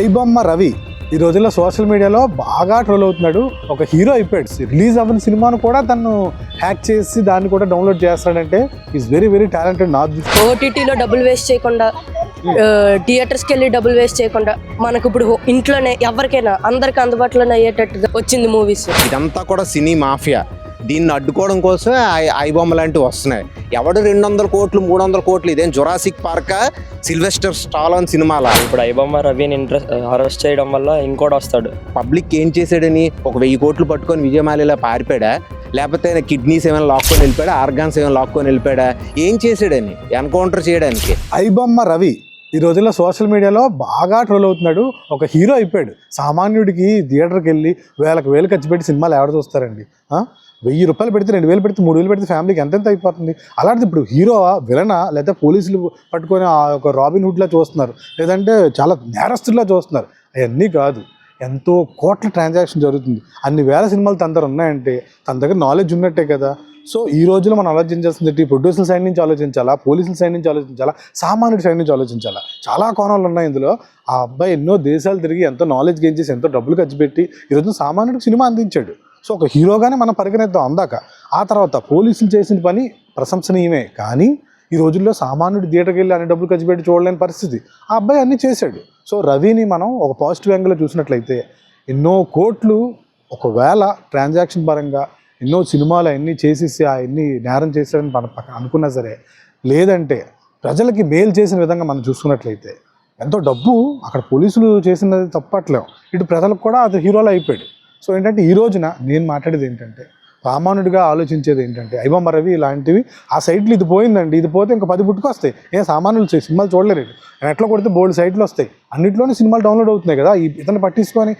ఐబొమ్మ రవి ఈ రోజుల్లో సోషల్ మీడియాలో బాగా ట్రోల్ అవుతున్నాడు. ఒక హీరో అయిపోయాడు. రిలీజ్ అవ్వని సినిమాను కూడా తను హ్యాక్ చేసి దాన్ని కూడా డౌన్లోడ్ చేస్తాడంటే ఈజ్ వెరీ వెరీ టాలెంటెడ్ నా దృష్టి ఓటీటీలో డబ్బులు వేస్ట్ చేయకుండా థియేటర్స్కి వెళ్ళి డబ్బులు వేస్ట్ చేయకుండా మనకు ఇప్పుడు ఇంట్లోనే ఎవరికైనా అందరికి అందుబాటులోనే అయ్యేటట్టుగా వచ్చింది మూవీస్ ఇదంతా కూడా సినీ మాఫియా. దీన్ని అడ్డుకోవడం కోసం ఐబొమ్మ లాంటివి వస్తున్నాయి. ఎవడు రెండు వందల కోట్లు మూడు వందల కోట్లు ఇదేం జురాసిక్ పార్క్ సిల్వెస్టర్ స్టాలాన్ సినిమాలా. ఇప్పుడు ఐబొమ్మ రవిని ఇంట్రెస్ట్ అరెస్ట్ చేయడం వల్ల ఇంకోటి వస్తాడు. పబ్లిక్ ఏం చేశాడని ఒక వెయ్యి కోట్లు పట్టుకొని విజయమాలిలా పారిపోయాడా? లేకపోతే కిడ్నీస్ ఏమైనా లాక్కొని వెళ్ళిపోయాడా? ఆర్గాన్స్ ఏమైనా లాక్కొని వెళ్ళిపోయాడా? ఏం చేశాడని ఎన్కౌంటర్ చేయడానికి? ఐబొమ్మ రవి ఈ రోజుల్లో సోషల్ మీడియాలో బాగా ట్రోల్ అవుతున్నాడు. ఒక హీరో అయిపోయాడు. సామాన్యుడికి థియేటర్కి వెళ్ళి వేలకు వేలు ఖర్చు పెట్టి సినిమాలు ఎవరు చూస్తారండి? ఆ? వెయ్యి రూపాయలు పెడితే రెండు వేలు పెడితే మూడు వేలు పెడితే ఫ్యామిలీకి ఎంతెంత అయిపోతుంది? అలాంటిది ఇప్పుడు హీరో విలనా లేదా పోలీసులు పట్టుకొని ఆ ఒక రాబిన్ హుడ్లా చూస్తున్నారు. లేదంటే చాలా నేరస్తుల్లా చూస్తున్నారు. అవన్నీ కాదు. ఎంతో కోట్ల ట్రాన్సాక్షన్ జరుగుతుంది. అన్ని వేల సినిమాలు తన దగ్గర ఉన్నాయంటే తన దగ్గర నాలెడ్జ్ ఉన్నట్టే కదా. సో ఈ రోజులో మనం ఆలోచించాల్సింది ప్రొడ్యూసర్ సైడ్ నుంచి ఆలోచించాలా? పోలీసుల సైడ్ నుంచి ఆలోచించాలా? సామాన్యుడి సైడ్ నుంచి ఆలోచించాలా? చాలా కోణాలు ఉన్నాయి ఇందులో. ఆ అబ్బాయి ఎన్నో దేశాలు తిరిగి ఎంతో నాలెడ్జ్ గెయిన్ చేసి ఎంతో డబ్బులు ఖర్చు పెట్టి ఈరోజు సామాన్యుడికి సినిమా అందించాడు. సో ఒక హీరోగానే మనం పరిగణిద్దాం అందాక. ఆ తర్వాత పోలీసులు చేసిన పని ప్రశంసనీయమే. కానీ ఈ రోజుల్లో సామాన్యుడు థియేటర్కి వెళ్ళి అన్ని డబ్బులు ఖర్చు పెట్టి చూడలేని పరిస్థితి. ఆ అబ్బాయి అన్నీ చేశాడు. సో రవిని మనం ఒక పాజిటివ్ యాంగిల్లో చూసినట్లయితే ఎన్నో కోట్లు ఒకవేళ ట్రాన్సాక్షన్ పరంగా ఎన్నో సినిమాలు అన్నీ చేసేసి ఆ నేరం చేశాడని మనం అనుకున్నా సరే లేదంటే ప్రజలకి మేలు చేసిన విధంగా మనం చూసుకున్నట్లయితే ఎంతో డబ్బు అక్కడ పోలీసులు చేసినది తప్పట్లేం ఇటు ప్రజలకు కూడా అది హీరోలో అయిపోయాడు. సో ఏంటంటే ఈ రోజున నేను మాట్లాడేది ఏంటంటే సామాన్యుడిగా ఆలోచించేది ఏంటంటే ఐబొమ్మ రవి ఇలాంటివి ఆ సైట్లు ఇది పోయిందండి ఇది పోతే ఇంకా పది పుట్టుకొస్తాయి ఏం సామాన్యులు సినిమాలు చూడలేరు ఎట్లా కొడితే బోల్డ్ సైట్లు వస్తాయి. అన్నింటిలోనే సినిమాలు డౌన్లోడ్ అవుతున్నాయి కదా ఈ ఇతను పట్టించుకొని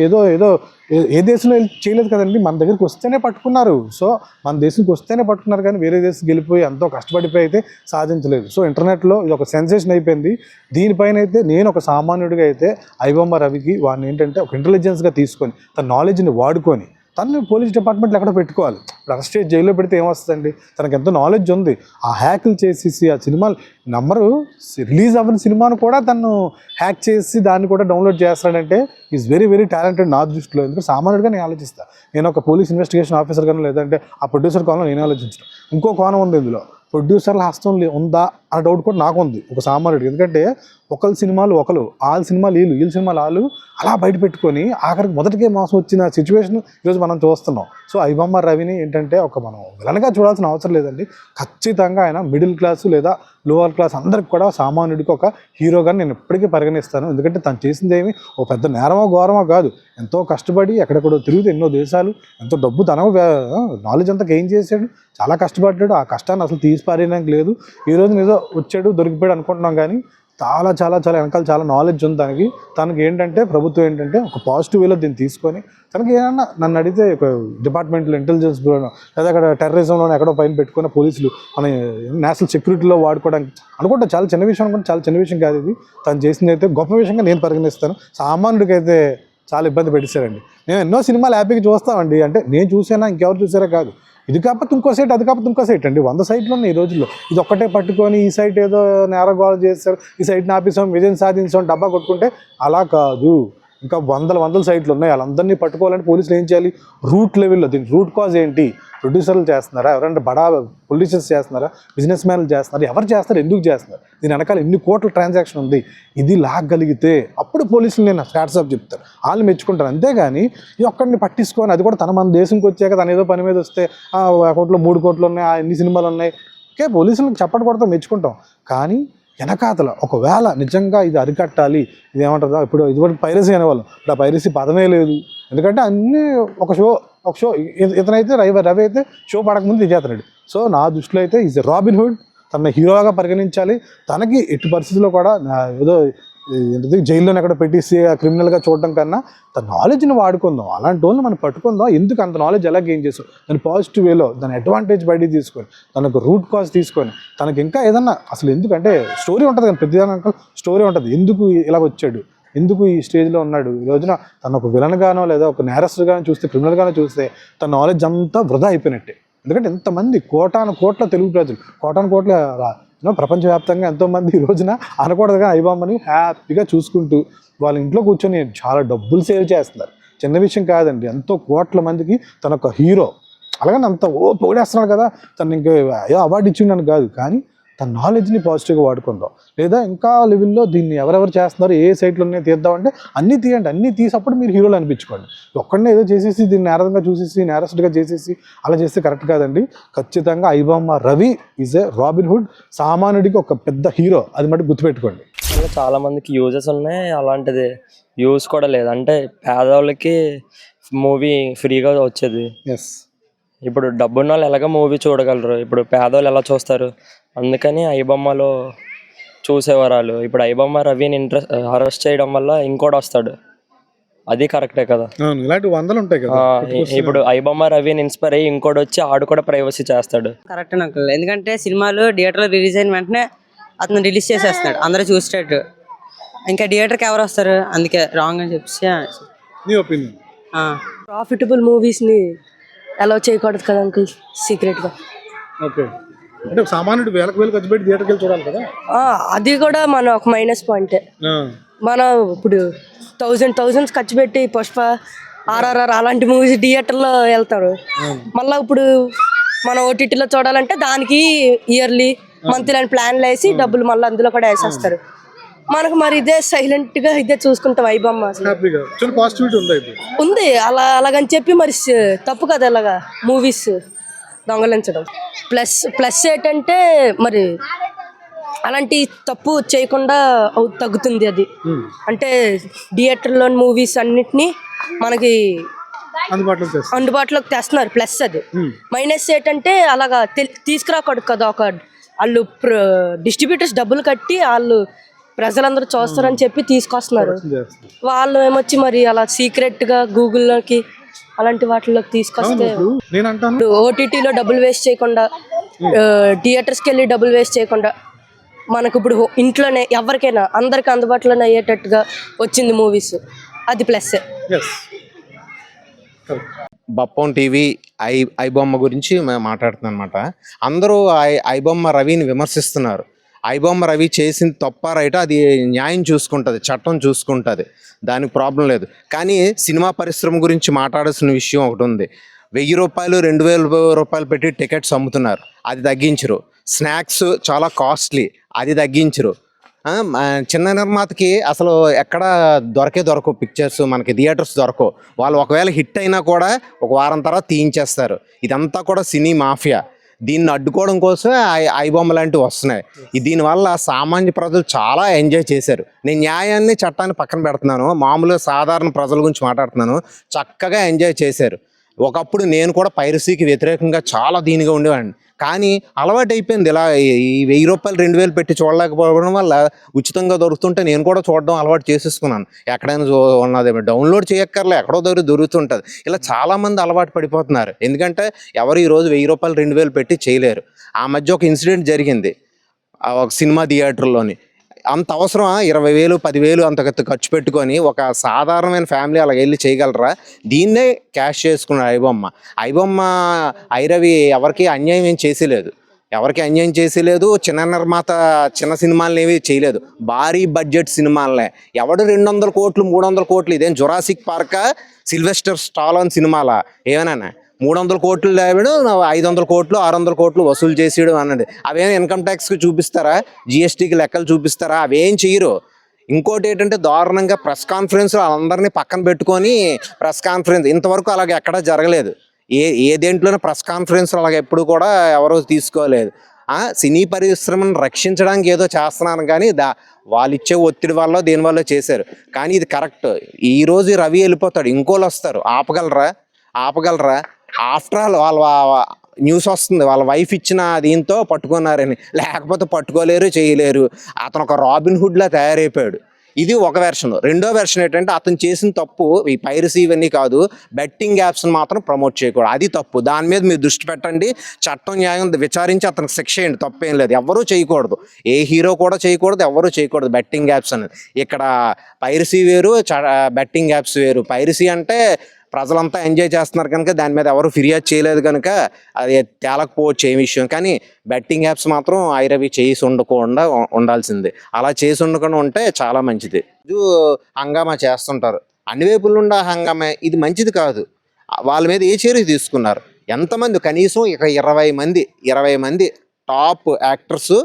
ఏదో ఏదో ఏ- దేశంలో చేయలేదు కదండి మన దగ్గరికి వస్తేనే పట్టుకున్నారు. సో మన దేశంకి వస్తేనే పట్టుకున్నారు కానీ వేరే దేశం గెలిపోయి ఎంతో కష్టపడిపోయి అయితే సాధించలేదు. సో ఇంటర్నెట్లో ఇది ఒక సెన్సేషన్ అయిపోయింది. దీనిపైన అయితే నేను ఒక సామాన్యుడిగా అయితే ఐబొమ్మ రవికి వాడిని ఏంటంటే ఒక ఇంటెలిజెన్స్గా తీసుకొని తన నాలెడ్జ్ని వాడుకొని తను పోలీస్ డిపార్ట్మెంట్లో ఎక్కడ పెట్టుకోవాలి? ఇప్పుడు అరెస్ట్ చేసి జైల్లో పెడితే ఏమొస్తుందండి? తనకు ఎంతో నాలెడ్జ్ ఉంది. ఆ హ్యాక్లు చేసేసి ఆ సినిమాలు నంబరు రిలీజ్ అవ్వని సినిమాను కూడా తను హ్యాక్ చేసి దాన్ని కూడా డౌన్లోడ్ చేస్తాడంటే ఈజ్ వెరీ వెరీ టాలెంటెడ్ నా దృష్టిలో. ఎందుకంటే సామాన్యుడిగా నేను ఆలోచిస్తాను నేను ఒక పోలీస్ ఇన్వెస్టిగేషన్ ఆఫీసర్ కానీ లేదంటే ఆ ప్రొడ్యూసర్ కోణంలో నేను ఆలోచించడం ఇంకో కోణం ఉంది ఇందులో. ప్రొడ్యూసర్ల హస్తం లే- ఉందా అన్న డౌట్ కూడా నాకు ఉంది. ఒక సామాన్యుడికి ఎందుకంటే ఒకళ్ళ సినిమాలు ఒకరు వాళ్ళ సినిమాలు వీళ్ళు వీళ్ళ సినిమాలు వాళ్ళు అలా బయట పెట్టుకొని ఆఖరికి మొదటికే మోసం వచ్చిన సిచ్యువేషన్ ఈరోజు మనం చూస్తున్నాం. సో ఐబొమ్మ రవిని ఏంటంటే ఒక మనం విలన్గా చూడాల్సిన అవసరం లేదండి. ఖచ్చితంగా ఆయన మిడిల్ క్లాస్ లేదా లోవర్ క్లాస్ అందరికి కూడా సామాన్యుడికి ఒక హీరోగా నేను ఎప్పటికీ పరిగణిస్తాను. ఎందుకంటే తను చేసింది ఏమి ఒక పెద్ద నేరమో ఘోరమో కాదు. ఎంతో కష్టపడి ఎక్కడెక్కడో తిరుగుతూ ఎన్నో దేశాలు ఎంతో డబ్బు తన నాలెడ్జ్ అంతా గెయిన్ చేశాడు. చాలా కష్టపడ్డాడు. ఆ కష్టాన్ని అసలు తీసి పారేయడానికి లేదు. ఈ రోజు వచ్చాడు దొరికిపోయాడు అనుకుంటున్నాం కానీ చాలా చాలా చాలా వెనకాల చాలా నాలెడ్జ్ ఉంది తనకి. తనకి ఏంటంటే ప్రభుత్వం ఏంటంటే ఒక పాజిటివ్ వేలో దీన్ని తీసుకొని తనకి ఏమన్నా నన్ను అడిగితే ఒక డిపార్ట్మెంట్లో ఇంటెలిజెన్స్ బ్యూరోనో లేదా అక్కడ టెర్రరిజంలో ఎక్కడో పైన పెట్టుకున్న పోలీసులు మన నేషనల్ సెక్యూరిటీలో వాడుకోవడానికి అనుకుంటా. చాలా చిన్న విషయం అనుకుంటే చాలా చిన్న విషయం కాదు ఇది. తను చేసింది అయితే గొప్ప విషయంగా నేను పరిగణిస్తాను. సామాన్యుడికి అయితే చాలా ఇబ్బంది పెట్టేశారండి. నేను ఎన్నో సినిమాలు హ్యాపీగా చూస్తామండి. అంటే నేను చూసానా ఇంకెవరు చూసారా కాదు. ఇది కాకపోతే ఇంకో సైట్ అది కాకపోతే ఇంకో సైట్ అండి. వంద సైట్లు ఉన్నాయి ఈ రోజుల్లో. ఇది ఒక్కటే పట్టుకొని ఈ సైట్ ఏదో నేరగోళ చేస్తారు. ఈ సైట్ని ఆపేసాం విజయం సాధించాం డబ్బా కొట్టుకుంటే అలా కాదు. ఇంకా వందల వందల సైట్లు ఉన్నాయి. వాళ్ళందరినీ పట్టుకోవాలంటే పోలీసులు ఏం చేయాలి? రూట్ లెవెల్లో దీని రూట్ కాజ్ ఏంటి? ప్రొడ్యూసర్లు చేస్తున్నారా? ఎవరంటే బడా పొలిటీషియన్స్ చేస్తున్నారా? బిజినెస్ మ్యాన్లు చేస్తున్నారా? ఎవరు చేస్తారు? ఎందుకు చేస్తున్నారు? దీని వెనకాల ఎన్ని కోట్ల ట్రాన్సాక్షన్ ఉంది? ఇది లాగలిగితే అప్పుడు పోలీసులు నేను స్టాట్సాప్ చెప్తాను. వాళ్ళు మెచ్చుకుంటారు. అంతేగాని ఈ ఒక్కడిని పట్టించుకొని అది కూడా తన మన దేశంకి వచ్చాక తన ఏదో పని మీద వస్తే ఆ కోట్లు మూడు కోట్లు ఉన్నాయి ఆ ఎన్ని సినిమాలు ఉన్నాయి? ఓకే పోలీసులకు చప్పటి కొడతాం మెచ్చుకుంటాం. కానీ వెనకాతల ఒకవేళ నిజంగా ఇది అరికట్టాలి ఇది ఏమంటారు ఇప్పుడు ఇదివరకు పైరసీ అనేవాళ్ళం. ఇప్పుడు ఆ పైరసీ పదమే లేదు. ఎందుకంటే అన్నీ ఒక షో ఒక షో ఇతనైతే రవి రవి అయితే షో పడకముందు దిగేస్తున్నాడు సో నా దృష్టిలో అయితే ఈజ్ రాబిన్ హుడ్ తన హీరోగా పరిగణించాలి. తనకి ఎట్టి పరిస్థితుల్లో కూడా ఏదో ఏంటిది? జైల్లోనే ఎక్కడ పెట్టేసి క్రిమినల్గా చూడడం కన్నా తన నాలెడ్జ్ని వాడుకుందాం. అలాంటి వాళ్ళని మనం పట్టుకుందాం. ఎందుకు అంత నాలెడ్జ్ ఎలా గెయిన్ చేసాం దాని పాజిటివ్ వేలో దాని అడ్వాంటేజ్ బయటికి తీసుకొని తనకు రూట్ కాజ్ తీసుకొని తనకి ఇంకా ఏదన్నా అసలు ఎందుకంటే స్టోరీ ఉంటుంది కానీ ప్రతిదానికి స్టోరీ ఉంటుంది. ఎందుకు ఇలా వచ్చాడు? ఎందుకు ఈ స్టేజ్లో ఉన్నాడు? ఈ రోజున తను ఒక విలన్గానో లేదా ఒక నేరస్తుగానో చూస్తే క్రిమినల్గానో చూస్తే తన నాలెడ్జ్ అంతా వృధా అయిపోయినట్టే. ఎందుకంటే ఇంతమంది కోటాను కోట్ల తెలుగు ప్రజలు కోటాను కోట్ల ప్రపంచవ్యాప్తంగా ఎంతోమంది ఈ రోజున అనకూడదుగా ఐబామ్మని హ్యాపీగా చూసుకుంటూ వాళ్ళ ఇంట్లో కూర్చొని చాలా డబ్బులు సేవ్ చేస్తున్నారు. చిన్న విషయం కాదండి ఎంతో కోట్ల మందికి తన ఒక హీరో. అలాగని అంత ఓ పొగిడేస్తున్నాడు కదా తను ఇంక అవార్డు ఇచ్చిండని కాదు. కానీ తన నాలెడ్జ్ని పాజిటివ్గా వాడుకుందాం. లేదా ఇంకా లెవెల్లో దీన్ని ఎవరెవరు చేస్తున్నారు ఏ సైట్లో ఉన్నాయి తీద్దామంటే అన్నీ తీయండి. అన్నీ తీసప్పుడు మీరు హీరోలు అనిపించుకోండి. ఒక్కడనే ఏదో చేసేసి దీన్ని నేరంగా చూసేసి నేరస్తుడిగా చేసేసి అలా చేస్తే కరెక్ట్ కాదండి. ఖచ్చితంగా iBomma Ravi is a Robin Hood సామాన్యుడికి ఒక పెద్ద హీరో అది మటు గుర్తుపెట్టుకోండి. చాలా మందికి యూజెస్ ఉన్నాయి. అలాంటిది యూస్ కూడా లేదు. అంటే పేదవాళ్ళకి మూవీ ఫ్రీగా వచ్చేది. ఎస్ ఇప్పుడు డబ్బున్న వాళ్ళు ఎలాగ మూవీ చూడగలరు? ఇప్పుడు పేదవాళ్ళు ఎలా చూస్తారు? అందుకని ఐబొమ్మలో చూసేవారు వాళ్ళు ఇప్పుడు ఐబొమ్మ రవిని ఇంట్రెస్ట్ అరెస్ట్ చేయడం వల్ల ఇంకోటి వస్తాడు. అది కరెక్టే కదా? ఇలాంటి వందలు ఉంటాయి ఆ, ఇప్పుడు ఐబొమ్మ రవిని ఇన్స్పైర్ అయ్యి ఇంకోటి వచ్చి ఆడు కూడా ప్రైవసీ చేస్తాడు. కరెక్ట్ నాకు ఎందుకంటే సినిమాలు థియేటర్లో రిలీజ్ అయిన వెంటనే అతను రిలీజ్ చేసేస్తున్నాడు అందరూ చూసేటట్టు. ఇంకా థియేటర్కి ఎవరు వస్తారు? అందుకే రాంగ్ అని చెప్పి నీ ఒపీనియన్ ఆ. ప్రాఫిటబుల్ మూవీస్ని అలౌ చేయకూడదు కదా అంకుల్ సీక్రెట్గా. ఓకే. అంటే సామాన్యుడు వేలకు వేలు ఖర్చు పెట్టి థియేటర్కి వెళ్ళి చూడాలి కదా? అది కూడా మన ఒక మైనస్ పాయింటే. మనం ఇప్పుడు థౌజండ్ థౌజండ్స్ ఖర్చు పెట్టి పుష్ప ఆర్ఆర్ఆర్ అలాంటి మూవీస్ థియేటర్లో వెళ్తారు. మళ్ళీ ఇప్పుడు మనం ఓటీటీలో చూడాలంటే దానికి ఇయర్లీ మంత్లీ అని ప్లాన్లు వేసి డబ్బులు మళ్ళీ అందులో కూడా వేసేస్తారు. మనకు మరి ఇదే సైలెంట్గా ఇదే చూసుకుంటాం పాజిటివిటీ ఉంది అలా అలాగని చెప్పి మరి తప్పు కదా ఇలాగా మూవీస్ దొంగలించడం. ప్లస్ ప్లస్ ఏంటంటే మరి అలాంటి తప్పు చేయకుండా అవు- తగ్గుతుంది అది. అంటే థియేటర్లోని మూవీస్ అన్నిటినీ మనకి అందుబాటులో చేస్తాం అందుబాటులోకి తెస్తున్నారు ప్లస్ అది. మైనస్ ఏంటంటే అలాగా తెల్- తీసుకురాకూడదు కదా ఒక వాళ్ళు డిస్ట్రిబ్యూటర్స్ డబ్బులు కట్టి వాళ్ళు ప్రజలందరూ చూస్తారని చెప్పి తీసుకొస్తున్నారు. వాళ్ళు ఏమొచ్చి మరి అలా సీక్రెట్గా గూగుల్లోకి అలాంటి వాటిలోకి తీసుకొస్తే ఓటీటీలో డబ్బులు వేస్ట్ చేయకుండా థియేటర్స్కి వెళ్ళి డబ్బులు వేస్ట్ చేయకుండా మనకు ఇప్పుడు ఇంట్లోనే ఎవరికైనా అందరికి అందుబాటులోనే అయ్యేటట్టుగా వచ్చింది మూవీస్ అది plus Bappam TV I iBomma గురించి మేము మాట్లాడుతున్నాం అనమాట అందరూ ఐ ఐబొమ్మ రవిని విమర్శిస్తున్నారు. ఐబొమ్మ రవి చేసిన తప్ప రైట్ అది న్యాయం చూసుకుంటుంది చట్టం చూసుకుంటుంది. దానికి ప్రాబ్లం లేదు. కానీ సినిమా పరిశ్రమ గురించి మాట్లాడాల్సిన విషయం ఒకటి ఉంది. వెయ్యి రూపాయలు రెండు వేల రూపాయలు పెట్టి టికెట్స్ అమ్ముతున్నారు. అది తగ్గించరు. స్నాక్స్ చాలా కాస్ట్లీ. అది తగ్గించరు. చిన్న నిర్మాతకి అసలు ఎక్కడ దొరకే దొరకవు పిక్చర్స్. మనకి థియేటర్స్ దొరకవు. వాళ్ళు ఒకవేళ హిట్ అయినా కూడా ఒక వారం తర్వాత తీయించేస్తారు. ఇదంతా కూడా సినీ మాఫియా. దీన్ని అడ్డుకోవడం కోసం ఐబొమ్మ లాంటివి వస్తున్నాయి. దీనివల్ల సామాన్య ప్రజలు చాలా ఎంజాయ్ చేశారు. నేను న్యాయాన్ని చట్టాన్ని పక్కన పెడుతున్నాను. మామూలుగా సాధారణ ప్రజల గురించి మాట్లాడుతున్నాను. చక్కగా ఎంజాయ్ చేశారు. ఒకప్పుడు నేను కూడా పైరసీకి వ్యతిరేకంగా చాలా దీనిగా ఉండేవాడిని. కానీ అలవాటు అయిపోయింది ఇలా ఈ- వెయ్యి రూపాయలు రెండు వేలు పెట్టి చూడలేకపోవడం వల్ల ఉచితంగా దొరుకుతుంటే నేను కూడా చూడడం అలవాటు చేసేసుకున్నాను. ఎక్కడైనా ఉన్నదేమో డౌన్లోడ్ చేయక్కర్లే ఎక్కడో దగ్గర దొరుకుతుంటుంది. ఇలా చాలామంది అలవాటు పడిపోతున్నారు. ఎందుకంటే ఎవరు ఈరోజు వెయ్యి రూపాయలు రెండు వేలు పెట్టి చేయలేరు. ఆ మధ్య ఒక ఇన్సిడెంట్ జరిగింది. ఆ ఒక సినిమా థియేటర్లోని. అంత అవసరమా? ఇరవై వేలు పదివేలు అంత ఖర్చు పెట్టుకొని ఒక సాధారణమైన ఫ్యామిలీ అలా వెళ్ళి చేయగలరా? దీన్నే క్యాష్ చేసుకున్నాడు ఐబొమ్మ. ఐబొమ్మ ఐరవి ఎవరికి అన్యాయం ఏం చేసేలేదు. ఎవరికి అన్యాయం చేసేలేదు చిన్న నిర్మాత చిన్న సినిమాలని ఏవి చేయలేదు. భారీ బడ్జెట్ సినిమాలనే. ఎవడు రెండు వందల కోట్లు మూడు వందల కోట్లు ఇదేం జురాసిక్ పార్కా? సిల్వెస్టర్ స్టాలోన్ సినిమాలా? ఏమైనా మూడు వందల కోట్లు లేవడు ఐదు వందల కోట్లు ఆరు వందల కోట్లు వసూలు చేసేయడం అన్నది అవేం ఇన్కమ్ ట్యాక్స్కి చూపిస్తారా? జిఎస్టీకి లెక్కలు చూపిస్తారా? అవేం చేయరు ఇంకోటి ఏంటంటే దారుణంగా ప్రెస్ కాన్ఫరెన్స్ అందరినీ పక్కన పెట్టుకొని ప్రెస్ కాన్ఫరెన్స్ ఇంతవరకు అలాగే ఎక్కడా జరగలేదు. ఏ ఏ దేంట్లోనే ప్రెస్ కాన్ఫరెన్స్ అలాగ ఎప్పుడు కూడా ఎవరు తీసుకోలేదు. సినీ పరిశ్రమను రక్షించడానికి ఏదో చేస్తున్నాను కానీ దా వాళ్ళు ఇచ్చే ఒత్తిడి వల్ల దీనివల్ల చేశారు. కానీ ఇది కరెక్ట్. ఈ రోజు రవి వెళ్ళిపోతాడు ఇంకోళ్ళు వస్తారు. ఆపగలరా? ఆపగలరా? ఆఫ్టర్ ఆల్ వాళ్ళ న్యూస్ వస్తుంది. వాళ్ళ వైఫ్ ఇచ్చిన దీంతో పట్టుకున్నారని. లేకపోతే పట్టుకోలేరు చేయలేరు. అతను ఒక రాబిన్ హుడ్లా తయారైపోయాడు. ఇది ఒక వెర్షన్ రెండో వెర్షన్ ఏంటంటే అతను చేసిన తప్పు ఈ పైరసీ ఇవన్నీ కాదు. బెట్టింగ్ యాప్స్ని మాత్రం ప్రమోట్ చేయకూడదు. అది తప్పు. దాని మీద మీరు దృష్టి పెట్టండి. చట్టం న్యాయం విచారించి అతనికి శిక్ష చేయండి తప్పేం లేదు. ఎవరూ చేయకూడదు. ఏ హీరో కూడా చేయకూడదు. ఎవరూ చేయకూడదు బెట్టింగ్ యాప్స్ అనేది. ఇక్కడ పైరసీ వేరు బెట్టింగ్ యాప్స్ వేరు. పైరసీ అంటే ప్రజలంతా ఎంజాయ్ చేస్తున్నారు కనుక దాని మీద ఎవరు ఫిర్యాదు చేయలేదు కనుక అది తేలకపోవచ్చు ఏ విషయం. కానీ బెట్టింగ్ యాప్స్ మాత్రం ఐరవి చేసి ఉండకుండా ఉండాల్సింది. అలా చేసి ఉండకుండా ఉంటే చాలా మంచిది. ఇది హంగామా చేస్తుంటారు. అన్ని వైపుల నుండి హంగామే ఇది మంచిది కాదు. వాళ్ళ మీద ఏ చర్య తీసుకున్నారు? ఎంతమంది? కనీసం ఇక ఇరవై మంది ఇరవై మంది టాప్ యాక్టర్స్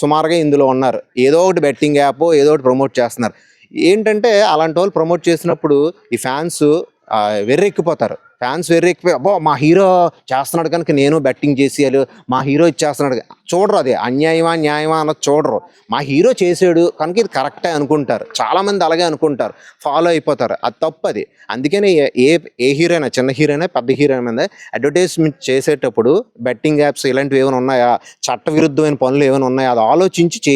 సుమారుగా ఇందులో ఉన్నారు. ఏదో ఒకటి బెట్టింగ్ యాప్ ఏదో ఒకటి ప్రమోట్ చేస్తున్నారు. ఏంటంటే అలాంటి వాళ్ళు ప్రమోట్ చేసినప్పుడు ఈ ఫ్యాన్స్ వెర్రెక్కిపోతారు. ఫ్యాన్స్ వెర్రెక్కిపోయి అబ్బో మా హీరో చేస్తున్నాడు కనుక నేను బెట్టింగ్ చేసేయాలి మా హీరో ఇచ్చేస్తున్నాడు చూడరు అది అన్యాయమా న్యాయమా అన్నది చూడరు. మా హీరో చేసాడు కనుక ఇది కరెక్టే అనుకుంటారు. చాలామంది అలాగే అనుకుంటారు ఫాలో అయిపోతారు అది తప్పు అది. అందుకనే ఏ- ఏ ఏ హీరోయినా చిన్న హీరోయినా పెద్ద హీరోయిన్ మీద అడ్వర్టైజ్మెంట్ చేసేటప్పుడు బెట్టింగ్ యాప్స్ ఇలాంటివి ఏమైనా ఉన్నాయా? చట్ట విరుద్ధమైన పనులు ఏమైనా ఉన్నాయా? అది ఆలోచించి చేయాలి.